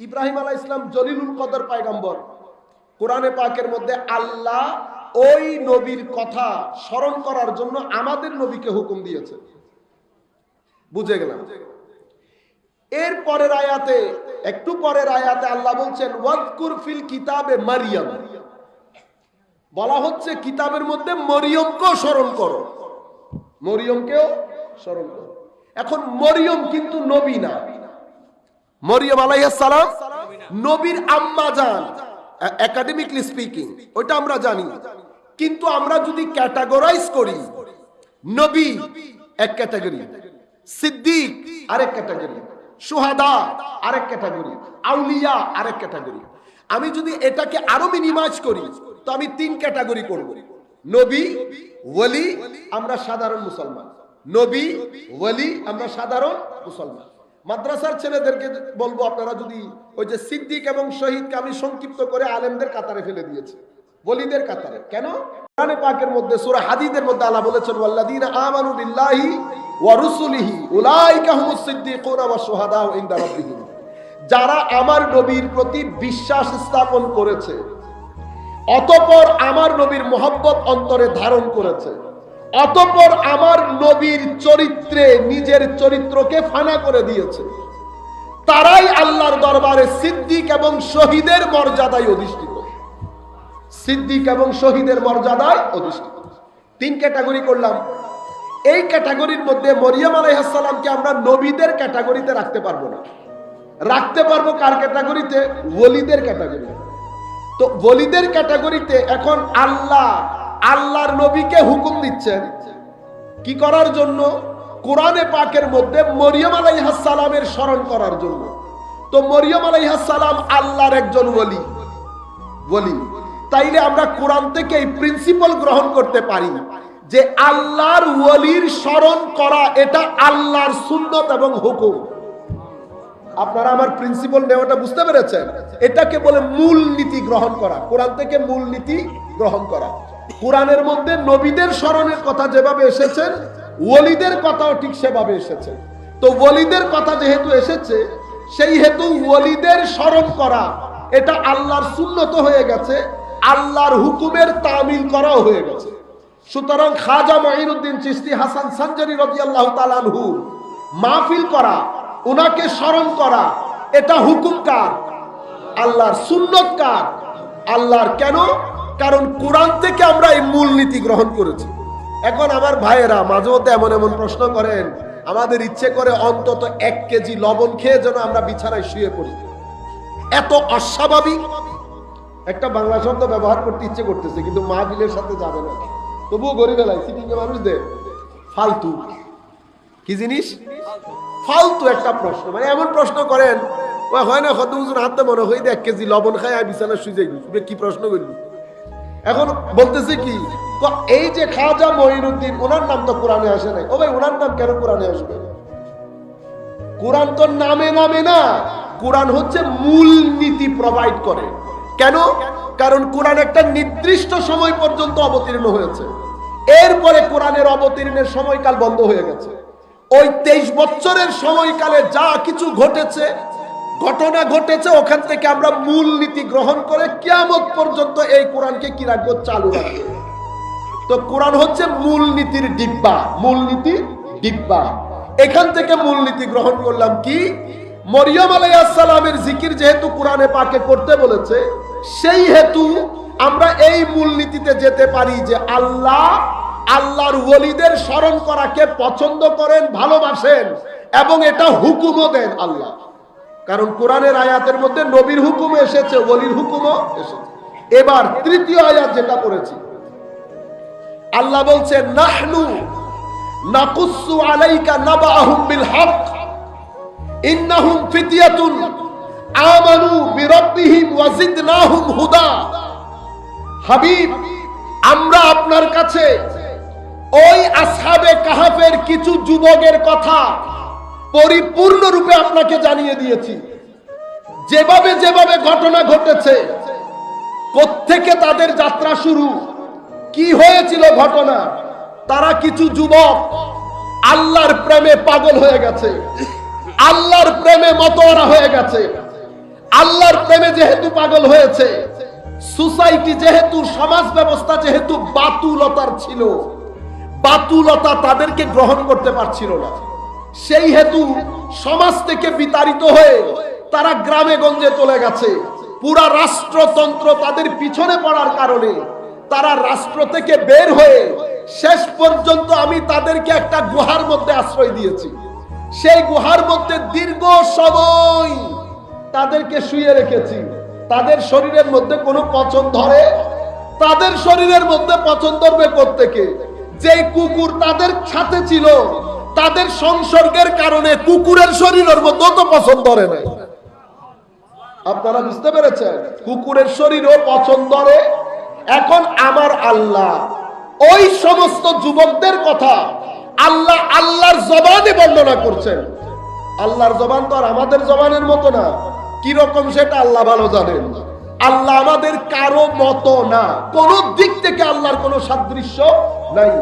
ইব্রাহিম আলাহ ইসলাম জলিলুল কদর পায়গম্বর। কোরআনে পাকের মধ্যে আল্লাহ ওই নবীর কথা স্মরণ করার জন্য আমাদের নবীকে হুকুম দিয়েছে। বুঝে গেলাম? এর পরের আয়াতে, একটু পরের আয়াতে আল্লাহ বলছেন, ওয়াদকুর ফিল কিতাবে মারিয়াম। বলা হচ্ছে, কিতাবের মধ্যে মরিয়মকেও স্মরণ করো। মরিয়মকেও স্মরণ করো। এখন মরিয়ম কিন্তু নবী না। মরিয়ম আলাইহাসালাম নবীর আম্মা যান একাডেমিকলি স্পিকিং ওইটা আমরা জানি। কিন্তু আমরা যদি ক্যাটাগরাইজ করি, নবী এক ক্যাটাগরি সিদ্দিক আরেক ক্যাটাগরি সুহাদা আরেক ক্যাটাগরি আউলিয়া আরেক ক্যাটাগরি আমি যদি এটাকে আরও মিনিমাইজ করি, তো আমি তিন ক্যাটাগরি করব। নবী ওলি আমরা সাধারণ মুসলমান। নবী ওলি আমরা সাধারণ মুসলমান। মাদ্রাসার ছেলেদেরকে বলব, আপনারা যদি ওই যে সিদ্দিক এবং শহীদকে আমি সংক্ষিপ্ত করে আলেমদের কাতারে ফেলে দিয়েছি বলিদের কাতারে। কেন? কোরআনে পাকের মধ্যে, সূরা হাদিদের মধ্যে আল্লাহ বলেছেন, ওয়াল্লাযীনা আমানু বিল্লাহি ওয়া রুসুলিহি উলাইকা হুমুস সিদ্দিকুনা ওয়াশ শুহাদাউ ইনদা রাব্বিহিম। যারা আমার নবীর প্রতি বিশ্বাস স্থাপন করেছে, অতপর আমার নবীর মোহাব্বত অন্তরে ধারণ করেছে অতপর আমার নবীর চরিত্রে, নিজের চরিত্রকে ফানা করে দিয়েছে। তারাই আল্লাহর দরবারে সিদ্দিক এবং শহীদের মর্যাদায় অধিষ্ঠিত। সিদ্দিক এবং শহীদের মর্যাদায় অধিষ্ঠিত। তিন ক্যাটাগরি করলাম। এই ক্যাটাগরির মধ্যে মরিয়াম আলাইহাসালামকে আমরা নবীদের ক্যাটাগরিতে রাখতে পারব না। রাখতে পারব কার ক্যাটাগরিতে? ওলিদের ক্যাটাগরি তো ওলিদের ক্যাটাগরিতে এখন আল্লাহ আল্লাহর নবীকে হুকুম দিচ্ছেন কি করার জন্য? কোরআনে পাকের মধ্যে মরিয়ম আলাইহাসালামের স্মরণ করার জন্য। তো মরিয়ম আলাইহাসালাম আল্লাহর একজন ওলি বলি তাইলে আমরা কোরআন থেকে এই প্রিন্সিপাল গ্রহণ করতে পারি যে আল্লাহর ওলির স্মরণ করা এটা আল্লাহর সুন্নত এবং হুকুম। আপনারা আমার প্রিন্সিপাল নেওয়াটা বুঝতে পেরেছেন? এটাকে বলে মূল নীতি গ্রহণ করা। কোরআন থেকে মূল নীতি গ্রহণ করা। কোরআনের মধ্যে নবীদের স্মরণের কথা যেভাবে এসেছেন, ওলিদের কথাও ঠিক সেভাবে এসেছে। তো ওলিদের কথা যেহেতু এসেছে, সেই হেতু ওলিদের স্মরণ করা, এটা আল্লাহর সুন্নত হয়ে গেছে, আল্লাহর হুকুমের তামিল করাও হয়ে গেছে। সুতরাং খাজা মহিনুদ্দিন চিস্তি হাসান সঞ্জারি রবি আল্লাহ তালানহু মাহফিল করা ওনাকে স্মরণ করা, এটা হুকুম কার? আল্লাহর সুন্নত কার? আল্লাহর কেন? কারণ কোরআন থেকে আমরা এই মূলনীতি গ্রহণ করেছি। এখন আমার ভাইয়েরা মাঝে মধ্যে এমন এমন প্রশ্ন করেন, আমাদের ইচ্ছে করে অন্তত এক কেজি লবণ খেয়ে যেন আমরা বিছানায় শুয়ে পড়ি। এত অস্বাভাবিক। একটা বাংলা শব্দ ব্যবহার করতে ইচ্ছে করতেছে, কিন্তু মাহফিলের সাথে যাবে না। তবুও গরিব এলাই সিটিং মানুষদের ফালতু। কি জিনিস? ফালতু একটা প্রশ্ন। মানে এমন প্রশ্ন করেন হয় না উজুর হাতে মনে হয় এক কেজি লবণ খাই আর বিছানা শুয়ে যাই কি প্রশ্ন করবি? এখন বলতেছে কি এই যে খাজা মহিনুদ্দিন ওনার নাম তো কোরআনে আসে নাই। ও ভাই, ওনার নাম কেন কোরআনে আসবে? কোরআন তো নামে নামে না, কোরআন হচ্ছে মূল নীতি প্রোভাইড করে। কেন? কারণ কোরআন একটা নির্দিষ্ট সময় পর্যন্ত অবতীর্ণ হয়েছে। এরপরে কোরআনের অবতীর্ণের সময়কাল বন্ধ হয়ে গেছে। ওই তেইশ বছরের সময়কালে যা কিছু ঘটেছে ঘটনা ঘটেছে, ওখান থেকে আমরা মূল নীতি গ্রহণ করে কিয়ামত পর্যন্ত এই কোরআনকে কি রাখব? চালু রাখব। তো কোরআন হচ্ছে মূলনীতির ডিব্বা। মূলনীতির ডিব্বা। এখান থেকে মূলনীতি গ্রহণ করলাম কি? মরিয়ম আলাইসালামের জিকির যেহেতু কোরআনে পাকে করতে বলেছে, সেই হেতু আমরা এই মূলনীতিতে যেতে পারি যে আল্লাহ আল্লাহর ওলিদের স্মরণ করাকে পছন্দ করেন, ভালোবাসেন এবং এটা হুকুমও দেন আল্লাহ। কারণ কোরআনের আয়াতের মধ্যে নবীর হুকুম এসেছে, ওলির হুকুমও এসেছে। এবার তৃতীয় আয়াত যেটা পড়েছি, আল্লাহ বলছে, নাহনু নাকুসু আলাইকা বিল হক, ইন্নাহুম ফিতিয়াতুন আমানু বিরাব্বিহিম হুদা। হাবিব, আমরা আপনার কাছে ওই আসহাবে কাহাফের কিছু যুবকের কথা পরিপূর্ণ রূপে আপনাকে জানিয়ে দিয়েছি। যেভাবে যেভাবে ঘটনা ঘটেছে, কোত্থেকে তাদের যাত্রা শুরু, কি হয়েছিল ঘটনা, তারা কিছু যুবক আল্লাহর প্রেমে পাগল হয়ে গেছে। আল্লাহর প্রেমে মতোয়ারা হয়ে গেছে। আল্লাহর প্রেমে যেহেতু পাগল হয়েছে, সোসাইটি যেহেতু, সমাজ ব্যবস্থা যেহেতু বাতুলতার ছিল, বাতুলতা তাদেরকে গ্রহণ করতে পারছিল না। সেই হেতু সমাজ থেকে বিতাড়িত হয়ে তারা গ্রামে গঞ্জে চলে গেছে। পুরা রাষ্ট্রতন্ত্র তাদের পিছনে পড়ার কারণে তারা রাষ্ট্র থেকে বের হয়ে শেষ পর্যন্ত আমি তাদেরকে একটা গুহার মধ্যে আশ্রয় দিয়েছি। সেই গুহার মধ্যে দীর্ঘ সময় তাদেরকে শুয়ে রেখেছি। তাদের শরীরের মধ্যে কোনো পছন্দ ধরে, তাদের শরীরের মধ্যে পছন্দ ধরবে প্রত্যেকে যে কুকুর তাদের সাথে ছিল তাদের সংসর্গের কারণে কুকুরের শরীরের মধ্যেও তো পছন্দ ধরে নাই। আপনারা বুঝতে পেরেছেন? কুকুরের শরীরও পছন্দ ধরে এখন আমার আল্লাহ, ওই সমস্ত যুবকদের কথা আল্লাহ আল্লাহর জবানে বর্ণনা করছেন। আল্লাহর জবান তো আর আমাদের জবানের মতো না। কীরকম সেটা আল্লাহ ভালো জানেন। আল্লাহ আমাদের কারও মতো না। কোন দিক থেকে আল্লাহর কোনো সাদৃশ্য নাই।